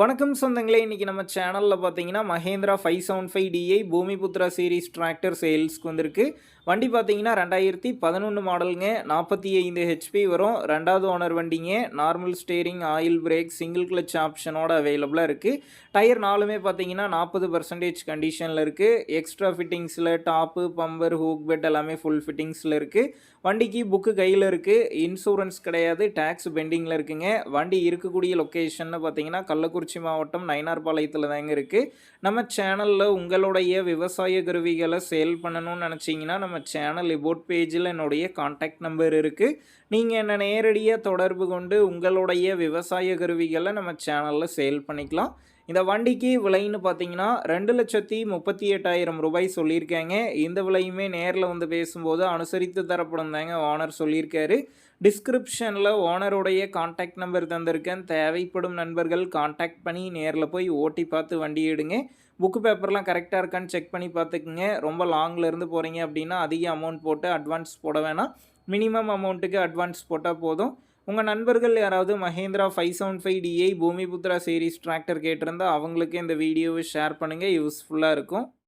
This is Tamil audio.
வணக்கம் சொந்தங்களே இன்றைக்கி நம்ம சேனலில் பார்த்தீங்கன்னா Mahindra five seven five DI Bhoomiputra series tractor சேல்ஸ்க்கு வந்திருக்கு. வண்டி பார்த்தீங்கன்னா ரெண்டாயிரத்தி பதினொன்று மாடலுங்க. நாற்பத்தி ஐந்து ஹெச்பி வரும். ரெண்டாவது ஓனர் வண்டிங்க. Normal steering oil brake single clutch ஆப்ஷனோட அவைலபிளாக இருக்குது டயர் நாலுமே பார்த்தீங்கன்னா நாற்பது பர்சன்டேஜ் கண்டிஷனில் இருக்குது எக்ஸ்ட்ரா ஃபிட்டிங்ஸில் டாப்பு பம்பர் ஹூக் பெட் எல்லாமே ஃபுல் ஃபிட்டிங்ஸில் இருக்குது வண்டிக்கு புக்கு கையில் இருக்குது இன்சூரன்ஸ் கிடையாது. டேக்ஸ் பெண்டிங்கில் இருக்குங்க. வண்டி இருக்கக்கூடிய லொக்கேஷன்னு பார்த்தீங்கன்னா கள்ளக்குறிச்சி மாவட்டம் நயினார்பாளையத்தில் தாங்க இருக்குது நம்ம சேனலில் உங்களுடைய விவசாய கருவிகளை சேல் பண்ணணும்னு நினச்சிங்கன்னா நம்ம சேனல் இபோட் பேஜில் என்னுடைய காண்டாக்ட் நம்பர் இருக்குது நீங்கள் என்னை நேரடியாக தொடர்பு கொண்டு உங்களுடைய விவசாய கருவிகளை நம்ம சேனலில் சேல் பண்ணிக்கலாம். இந்த வண்டிக்கு விலைன்னு பார்த்தீங்கன்னா ரெண்டு லட்சத்தி முப்பத்தி எட்டாயிரம் ரூபாய் சொல்லியிருக்காங்க. இந்த விலையுமே நேரில் வந்து பேசும்போது அனுசரித்து தரப்படும் தாங்க ஓனர் சொல்லியிருக்காரு. டிஸ்கிரிப்ஷனில் ஓனருடைய காண்டாக்ட் நம்பர் தந்திருக்கேன். தேவைப்படும் நண்பர்கள் காண்டாக்ட் பண்ணி நேரில் போய் ஓட்டி பார்த்து வண்டி எடுங்க. புக்கு பேப்பர்லாம் கரெக்டாக இருக்கான்னு செக் பண்ணி பார்த்துக்குங்க. ரொம்ப லாங்கில் இருந்து போகிறீங்க அப்படின்னா அதிக அமௌண்ட் போட்டு அட்வான்ஸ் போட வேணாம். மினிமம் அமௌண்ட்டுக்கு அட்வான்ஸ் போட்டால் போதும். உங்கள் நண்பர்கள் யாராவது Mahindra five seven five DI Bhoomiputra series tractor கேட்டிருந்தா அவங்களுக்கு இந்த வீடியோவை ஷேர் பண்ணுங்கள் யூஸ்ஃபுல்லாக இருக்கும்.